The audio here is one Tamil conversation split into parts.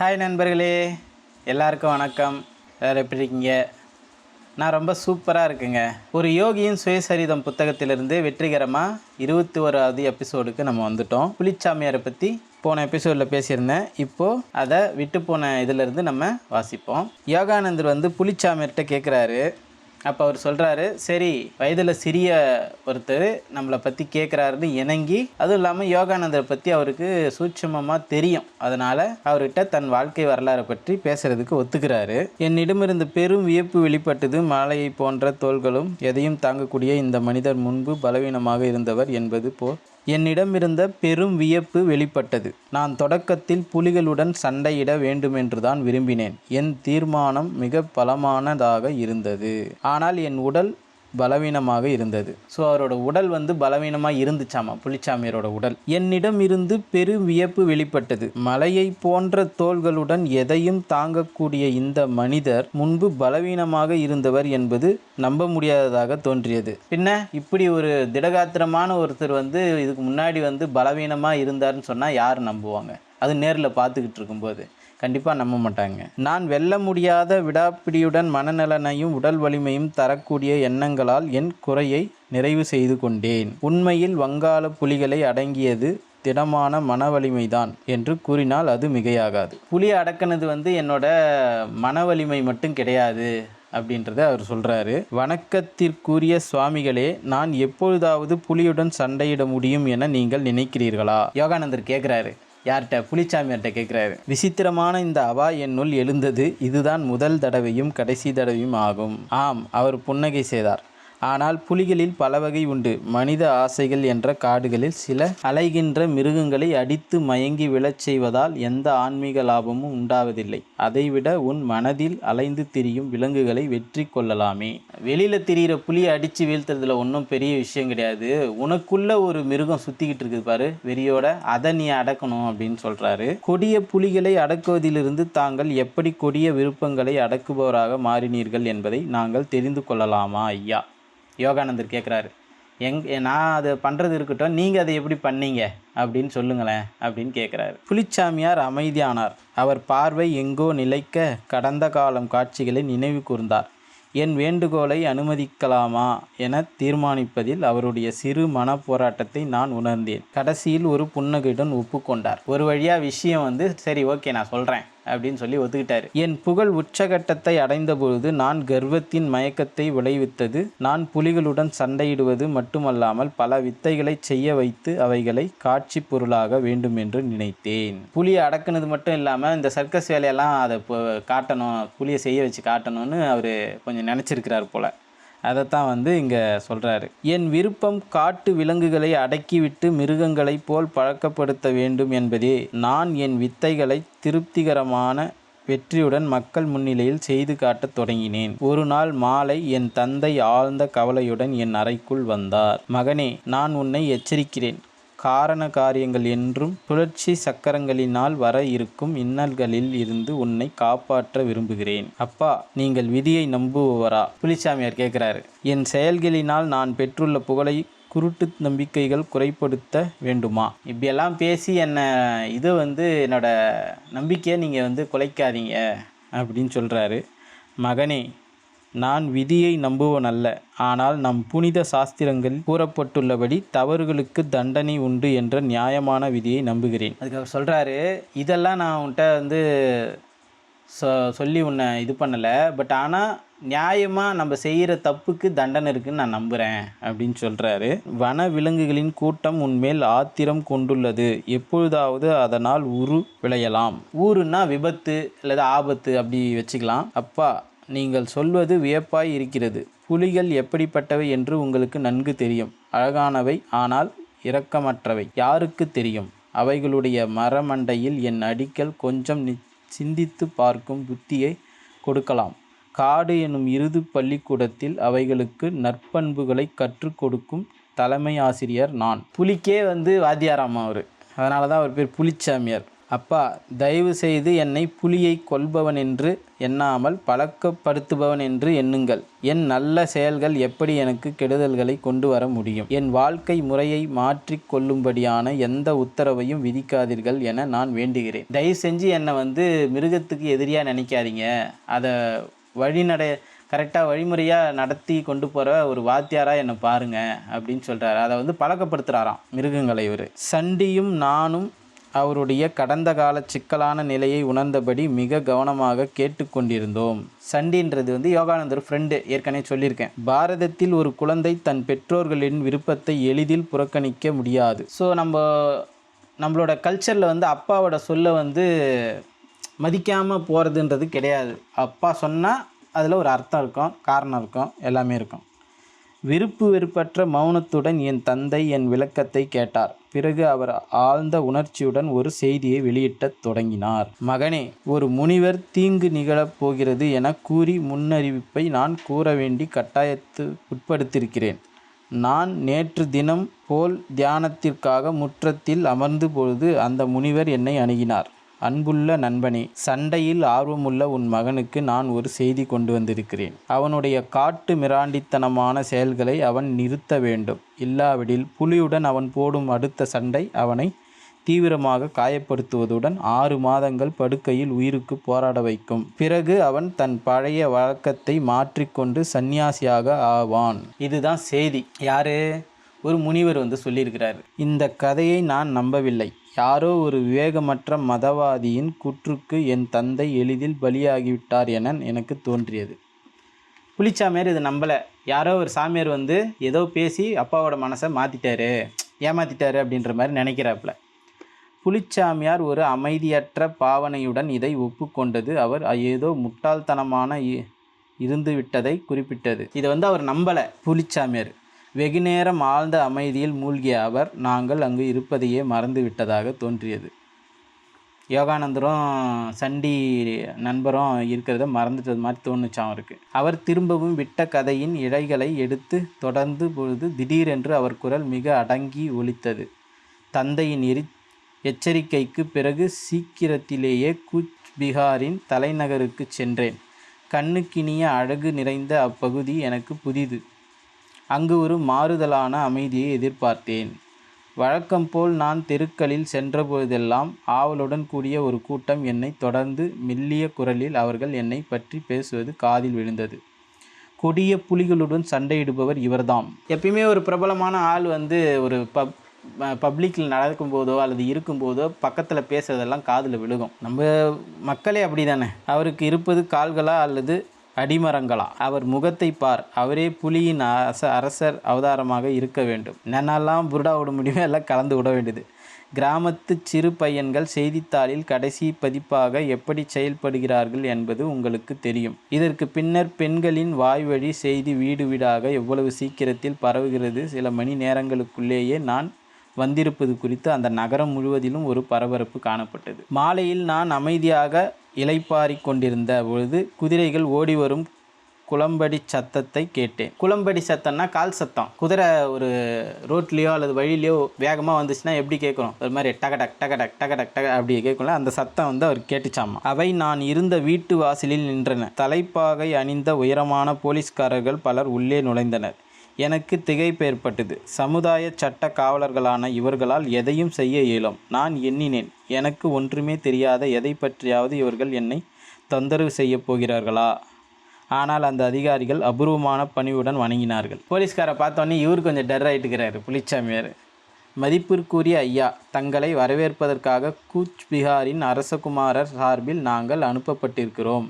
ஹாய் நண்பர்களே. எல்லாருக்கும் வணக்கம். எல்லோரும் எப்படி இருக்கீங்க? நான் ரொம்ப சூப்பராக இருக்குங்க. ஒரு யோகியின் சுயசரிதம் புத்தகத்திலிருந்து வெற்றிகரமாக இருபத்தி ஓராவது எபிசோடுக்கு நம்ம வந்துட்டோம். புலிச்சாமியாரை பற்றி போன எபிசோடில் பேசியிருந்தேன். இப்போது அதை விட்டு போன இதிலிருந்து நம்ம வாசிப்போம். யோகானந்தர் வந்து புலிச்சாமியார்கிட்ட கேட்குறாரு அப்போ அவர் சொல்கிறாரு சரி வயதில் சிறிய ஒருத்தர் நம்மளை பற்றி கேட்குறாருன்னு இணங்கி அதுவும் இல்லாமல் யோகானந்தரை பற்றி அவருக்கு சூட்சமமாக தெரியும். அதனால் அவர்கிட்ட தன் வாழ்க்கை வரலாறை பற்றி பேசுகிறதுக்கு ஒத்துக்கிறாரு. என்னிடமிருந்து பெரும் வியப்பு வெளிப்பட்டது மாலையை போன்ற தோள்களும் எதையும் தாங்கக்கூடிய இந்த மனிதர் முன்பு பலவீனமாக இருந்தவர் என்பது போல் என்னிடமிருந்த பெரும் வியப்பு வெளிப்பட்டது. நான் தொடக்கத்தில் புலிகளுடன் சண்டையிட வேண்டுமென்றுதான் விரும்பினேன். என் தீர்மானம் மிக பலமானதாக இருந்தது. ஆனால் என் உடல் பலவீனமாக இருந்தது. ஸோ அவரோட உடல் வந்து பலவீனமாக இருந்துச்சாமா? புலிச்சாமியரோட உடல். என்னிடம் இருந்து பெரும் வியப்பு வெளிப்பட்டது. மலையை போன்ற தோள்களுடன் எதையும் தாங்கக்கூடிய இந்த மனிதர் முன்பு பலவீனமாக இருந்தவர் என்பது நம்ப முடியாததாக தோன்றியது. பின்ன இப்படி ஒரு திடகாத்திரமான ஒருத்தர் வந்து இதுக்கு முன்னாடி வந்து பலவீனமாக இருந்தார்னு சொன்னால் யார் நம்புவாங்க? அது நேரில் பார்த்துக்கிட்டு இருக்கும்போது. கண்டிப்பாக நம்ப மாட்டாங்க. நான் வெல்ல முடியாத விடாப்பிடியுடன் மனநலனையும் உடல் வலிமையும் தரக்கூடிய எண்ணங்களால் என் குறையை நிறைவு செய்து கொண்டேன். உண்மையில் வங்காள புலிகளை அடங்கியது திடமான மன வலிமைதான் என்று கூறினால் அது மிகையாகாது. புலியை அடக்கினது வந்து என்னோட மன வலிமை மட்டும் கிடையாது அப்படின்றத அவர் சொல்கிறாரு வணக்கத்திற்குரிய சுவாமிகளே நான் எப்பொழுதாவது புலியுடன் சண்டையிட முடியும் என நீங்கள் நினைக்கிறீர்களா? யோகானந்தர் கேட்குறாரு யார்கிட்ட? புலிச்சாமியார்கிட்ட கேட்குறாரு விசித்திரமான இந்த அவா என்னுள் எழுந்தது இதுதான் முதல் தடவையும் கடைசி தடவையும் ஆகும். ஆம் அவர் புன்னகை செய்தார். ஆனால் புலிகளில் பல வகை உண்டு. மனித ஆசைகள் என்ற காடுகளில் சில அலைகின்ற மிருகங்களை அடித்து மயங்கி விழச் செய்வதால் எந்த ஆன்மீக லாபமும் உண்டாவதில்லை. அதைவிட உன் மனதில் அலைந்து திரியும் விலங்குகளை வெற்றி கொள்ளலாமே. வெளியில் திரியிற புலியை அடித்து வீழ்த்துறதுல ஒன்றும் பெரிய விஷயம் கிடையாது. உனக்குள்ள ஒரு மிருகம் சுற்றிக்கிட்டு இருக்குது பாரு. வெறியோட அதை நீ அடக்கணும் அப்படின்னு சொல்கிறாரு கொடிய புலிகளை அடக்குவதிலிருந்து தாங்கள் எப்படி கொடிய விருப்பங்களை அடக்குபவராக மாறினீர்கள் என்பதை நாங்கள் தெரிந்து கொள்ளலாமா ஐயா? யோகானந்தர் கேட்குறாரு எங் நான் அதை பண்ணுறது இருக்கட்டும் நீங்கள் அதை எப்படி பண்ணீங்க? அப்படின்னு சொல்லுங்களேன் அப்படின்னு கேட்குறாரு புலிச்சாமியார் அமைதியானார். அவர் பார்வை எங்கோ நிலைக்க கடந்த காலம் காட்சிகளை நினைவு கூர்ந்தார். என் வேண்டுகோளை அனுமதிக்கலாமா என தீர்மானிப்பதில் அவருடைய சிறு மன போராட்டத்தை நான் உணர்ந்தேன். கடைசியில் ஒரு புன்னகையுடன் ஒப்புக்கொண்டார். ஒரு வழியாக விஷயம் வந்து சரி ஓகே நான் சொல்கிறேன் அப்படின்னு சொல்லி ஒத்துக்கிட்டாரு. என் புகழ் உச்சகட்டத்தை அடைந்தபொழுது நான் கர்வத்தின் மயக்கத்தை விளைவித்தது நான் புலிகளுடன் சண்டையிடுவது மட்டுமல்லாமல் பல வித்தைகளை செய்ய வைத்து அவைகளை காட்சி பொருளாக வேண்டும் என்று நினைத்தேன். புலியை அடக்குனது மட்டும் இல்லாமல் இந்த சர்க்கஸ் வேலையெல்லாம் அதை இப்போ காட்டணும் புலியை செய்ய வச்சு காட்டணும்னு அவர் கொஞ்சம் நினச்சிருக்கிறார் போல். அதைத்தான் வந்து இங்கே சொல்கிறாரு என் விருப்பம் காட்டு விலங்குகளை அடக்கிவிட்டு மிருகங்களைப் போல் பழக்கப்படுத்த வேண்டும் என்பதே. நான் என் வித்தைகளை திருப்திகரமான வெற்றியுடன் மக்கள் முன்னிலையில் செய்து காட்டத் தொடங்கினேன். ஒரு நாள் மாலை என் தந்தை ஆழ்ந்த கவலையுடன் என் அறைக்குள் வந்தார். மகனே நான் உன்னை எச்சரிக்கிறேன். காரண காரியங்கள் என்றும் சுழற்சி சக்கரங்களினால் வர இருக்கும் இன்னல்களில் இருந்து உன்னை காப்பாற்ற விரும்புகிறேன். அப்பா நீங்கள் விதியை நம்புபவரா? புலிசாமியார் கேட்குறாரு. என் செயல்களினால் நான் பெற்றுள்ள புகழை குருட்டு நம்பிக்கைகள் குறைப்படுத்த வேண்டுமா? இப்படியெல்லாம் பேசி என்னை இது வந்து என்னோட நம்பிக்கையை நீங்கள் வந்து குலைக்காதீங்க அப்படின்னு சொல்கிறாரு மகனே நான் விதியை நம்புவன் அல்ல ஆனால் நம் புனித சாஸ்திரங்களில் கூறப்பட்டுள்ளபடி தவறுகளுக்கு தண்டனை உண்டு என்ற நியாயமான விதியை நம்புகிறேன். அதுக்கு அவர் சொல்கிறாரு இதெல்லாம் நான் உன்கிட்ட வந்து சொ சொல்லி உன்னை இது பண்ணலை. பட் ஆனால் நியாயமாக நம்ம செய்கிற தப்புக்கு தண்டனை இருக்குன்னு நான் நம்புகிறேன் அப்படின்னு சொல்கிறாரு வன விலங்குகளின் கூட்டம் உன்மேல் ஆத்திரம் கொண்டுள்ளது. எப்பொழுதாவது அதனால் உரு விளையலாம். ஊருன்னா விபத்து அல்லது ஆபத்து அப்படி வச்சுக்கலாம். அப்பா நீங்கள் சொல்வது வியப்பாய் இருக்கிறது. புலிகள் எப்படிப்பட்டவை என்று உங்களுக்கு நன்கு தெரியும். அழகானவை ஆனால் இரக்கமற்றவை. யாருக்கு தெரியும்? அவைகளுடைய மரமண்டையில் என் அடிக்கல் கொஞ்சம் நி சிந்தித்து பார்க்கும் புத்தியை கொடுக்கலாம். காடு எனும் இறுதி பள்ளிக்கூடத்தில் அவைகளுக்கு நற்பண்புகளை கற்றுக் கொடுக்கும் தலைமை ஆசிரியர் நான். புலிக்கே வந்து வாத்தியாராமா அவர். அதனால தான் அவர் பேர் புலிச்சாமியார். அப்பா தயவு செய்து என்னை புலியை கொல்பவன் என்று எண்ணாமல் பழக்கப்படுத்துபவன் என்று எண்ணுங்கள். என் நல்ல செயல்கள் எப்படி எனக்கு கெடுதல்களை கொண்டு வர முடியும்? என் வாழ்க்கை முறையை மாற்றிக் கொள்ளும்படியான எந்த உத்தரவையும் விதிக்காதீர்கள் என நான் வேண்டுகிறேன். தயவு செஞ்சு என்னை வந்து மிருகத்துக்கு எதிரியாக நினைக்காதீங்க. அதை வழிநடை கரெக்டாக வழிமுறையாக நடத்தி கொண்டு போகிற ஒரு வாத்தியாராக என்னை பாருங்க அப்படின்னு சொல்கிறாரு அதை வந்து பழக்கப்படுத்துகிறாராம் மிருகங்களை இவர். சண்டியும் நானும் அவருடைய கடந்த கால சிக்கலான நிலையை உணர்ந்தபடி மிக கவனமாக கேட்டுக்கொண்டிருந்தோம். சண்டின்றது வந்து யோகானந்தர் ஃப்ரெண்டு ஏற்கனவே சொல்லியிருக்கேன். பாரதத்தில் ஒரு குழந்தை தன் பெற்றோர்களின் விருப்பத்தை எளிதில் புறக்கணிக்க முடியாது. ஸோ நம்ம நம்மளோட கல்ச்சரில் வந்து அப்பாவோட சொல்ல வந்து மதிக்காமல் போகிறதுன்றது கிடையாது. அப்பா சொன்னால் அதில் ஒரு அர்த்தம் இருக்கும் காரணம் இருக்கும் எல்லாமே இருக்கும். விருப்பு வெறுப்பற்ற மௌனத்துடன் என் தந்தை என் விளக்கத்தை கேட்டார். பிறகு அவர் ஆழ்ந்த உணர்ச்சியுடன் ஒரு செய்தியை வெளியிட்டத் தொடங்கினார். மகனே ஒரு முனிவர் தீங்கு நிகழப் போகிறது என கூறி முன்னறிவிப்பை நான் கூற வேண்டி கட்டாயத்து உட்படுத்தியிருக்கிறேன் நான் நேற்று தினம் போல் தியானத்திற்காக முற்றத்தில் அமர்ந்த பொழுது அந்த முனிவர் என்னை அணுகினார். அன்புள்ள நண்பனே சண்டையில் ஆர்வமுள்ள உன் மகனுக்கு நான் ஒரு செய்தி கொண்டு வந்திருக்கிறேன். அவனுடைய காட்டு மிராண்டித்தனமான செயல்களை அவன் நிறுத்த வேண்டும். இல்லாவிடில் புலியுடன் அவன் போடும் அடுத்த சண்டை அவனை தீவிரமாக காயப்படுத்துவதுடன் ஆறு மாதங்கள் படுக்கையில் உயிருக்கு போராட வைக்கும். பிறகு அவன் தன் பழைய வழக்கத்தை மாற்றிக்கொண்டு சந்நியாசியாக ஆவான். இதுதான் செய்தி. யாரு? ஒரு முனிவர் வந்து சொல்லியிருக்கிறார் இந்த கதையை நான் நம்பவில்லை. யாரோ ஒரு விவேகமற்ற மதவாதியின் குற்றுக்கு என் தந்தை எளிதில் பலியாகிவிட்டார் என எனக்கு தோன்றியது. புளிச்சாமியார் இதை நம்பலை. யாரோ ஒரு சாமியார் வந்து ஏதோ பேசி அப்பாவோட மனசை மாற்றிட்டாரு ஏமாற்றிட்டாரு அப்படின்ற மாதிரி நினைக்கிறாப்புல. புலிச்சாமியார் ஒரு அமைதியற்ற பாவனையுடன் இதை ஒப்புக்கொண்டது அவர் ஏதோ முட்டாள்தனமான இ- இருந்து விட்டதை குறிப்பிட்டது. இதை வந்து அவர் நம்பலை புலிச்சாமியார். வெகுநேரம் ஆழ்ந்த அமைதியில் மூழ்கிய அவர் நாங்கள் அங்கு இருப்பதையே மறந்து விட்டதாக தோன்றியது. யோகானந்தரும் சண்டி நண்பரும் இருக்கிறத மறந்துட்டது மாதிரி தோணுச்சான் அவருக்கு. அவர் திரும்பவும் விட்ட கதையின் இழைகளை எடுத்து தொடர்ந்து பொழுது திடீரென்று அவர் குரல் மிக அடங்கி ஒலித்தது. தந்தையின் எரி எச்சரிக்கைக்கு பிறகு சீக்கிரத்திலேயே கூச் பீகாரின் தலைநகருக்கு சென்றேன். கண்ணுக்கினிய அழகு நிறைந்த அப்பகுதி எனக்கு புதிது. அங்கு ஒரு மாறுதலான அமைதியை எதிர்பார்த்தேன். வழக்கம் போல் நான் தெருக்களில் சென்றபொழுதெல்லாம் ஆவலுடன் கூடிய ஒரு கூட்டம் என்னை தொடர்ந்து மெல்லிய குரலில் அவர்கள் என்னை பற்றி பேசுவது காதில் விழுந்தது. கொடிய புலிகளுடன் சண்டையிடுபவர் இவர்தாம். எப்பயுமே ஒரு பிரபலமான ஆள் வந்து ஒரு பப் பப்ளிக்கில் நடக்கும்போதோ அல்லது இருக்கும்போதோ பக்கத்தில் பேசுறதெல்லாம் காதில் விழுகும். நம்ம மக்களே அப்படி தானே அவருக்கு இருப்பது கால்களா அல்லது அடிமரங்களா? அவர் முகத்தை பார். அவரே புலியின் அரச அரசர் அவதாரமாக இருக்க வேண்டும். என்னென்னலாம் புருடா விட முடியுமோ எல்லாம் கலந்து விட வேண்டியது. கிராமத்து சிறு பையன்கள் செய்தித்தாளில் கடைசி பதிப்பாக எப்படி செயல்படுகிறார்கள் என்பது உங்களுக்கு தெரியும். இதற்கு பின்னர் பெண்களின் வாய்வழி செய்தி வீடு வீடாக எவ்வளவு சீக்கிரத்தில் பரவுகிறது? சில மணி நேரங்களுக்குள்ளேயே நான் வந்திருப்பது குறித்து அந்த நகரம் முழுவதிலும் ஒரு பரபரப்பு காணப்பட்டது. மாலையில் நான் அமைதியாக இளைப்பாறிக் கொண்டிருந்த பொழுது குதிரைகள் ஓடி வரும் குளம்படி சத்தத்தை கேட்டேன். குளம்படி சத்தம்னா கால் சத்தம். குதிரை ஒரு ரோட்லேயோ அல்லது வழியிலையோ வேகமாக வந்துச்சுன்னா எப்படி கேட்குறோம் ஒரு மாதிரி டகடக் டகடக் டகடக் டக அப்படி கேட்கும்ல? அந்த சத்தம் வந்து அவர் கேட்டுச்சாமா? அவை நான் இருந்த வீட்டு வாசலில் நின்றன. தலைப்பாகை அணிந்த உயரமான போலீஸ்காரர்கள் பலர் உள்ளே நுழைந்தனர். எனக்கு திகைப்பு ஏற்பட்டது. சமுதாய சட்ட காவலர்களான இவர்களால் எதையும் செய்ய இயலும். நான் எண்ணினேன். எனக்கு ஒன்றுமே தெரியாத எதை பற்றியாவது இவர்கள் என்னை தொந்தரவு செய்ய போகிறார்களா? ஆனால் அந்த அதிகாரிகள் அபூர்வமான பணிவுடன் வணங்கினார்கள். போலீஸ்காரை பார்த்தோன்னே இவர் கொஞ்சம் டர் ஆகிட்டுக்கிறாரு புலிச்சாமியார். மதிப்பிற்குரிய ஐயா தங்களை வரவேற்பதற்காக கூச் பிகாரின் அரசகுமாரர் சார்பில் நாங்கள் அனுப்பப்பட்டிருக்கிறோம்.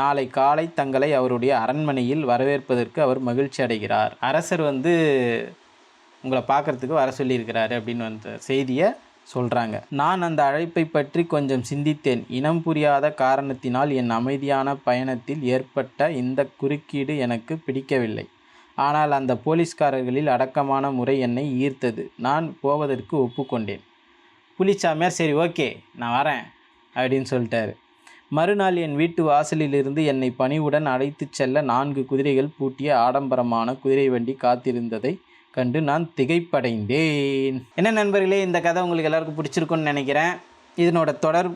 நாளை காலை தங்களை அவருடைய அரண்மனையில் வரவேற்பதற்கு அவர் மகிழ்ச்சி அடைகிறார். அரசர் வந்து உங்களை பார்க்கறதுக்கு வர சொல்லியிருக்கிறாரு அப்படின்னு வந்த செய்தியை சொல்கிறாங்க நான் அந்த அழைப்பை பற்றி கொஞ்சம் சிந்தித்தேன். இனம் புரியாத காரணத்தினால் என் அமைதியான பயணத்தில் ஏற்பட்ட இந்த குறுக்கீடு எனக்கு பிடிக்கவில்லை. ஆனால் அந்த போலீஸ்காரர்களில் அடக்கமான முறை என்னை ஈர்த்தது. நான் போவதற்கு ஒப்புக்கொண்டேன். புலிச்சாமியார் சரி ஓகே நான் வரேன் அப்படின்னு சொல்லிட்டாரு. மறுநாள் என் வீட்டு வாசலிலிருந்து என்னை பணிவுடன் அழைத்துச் செல்ல நான்கு குதிரைகள் பூட்டிய ஆடம்பரமான குதிரை வண்டி காத்திருந்ததை கண்டு நான் திகைப்படைந்தேன். என்ன நண்பர்களே இந்த கதை உங்களுக்கு எல்லாருக்கும் பிடிச்சிருக்குன்னு நினைக்கிறேன். இதனோட தொடர்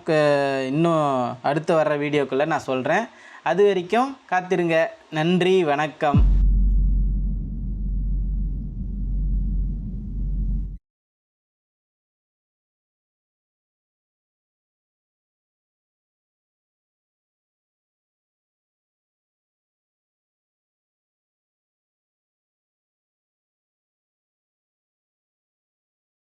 இன்னும் அடுத்து வர்ற வீடியோக்குள்ளே நான் சொல்கிறேன் அது வரைக்கும் காத்திருங்க. நன்றி வணக்கம்.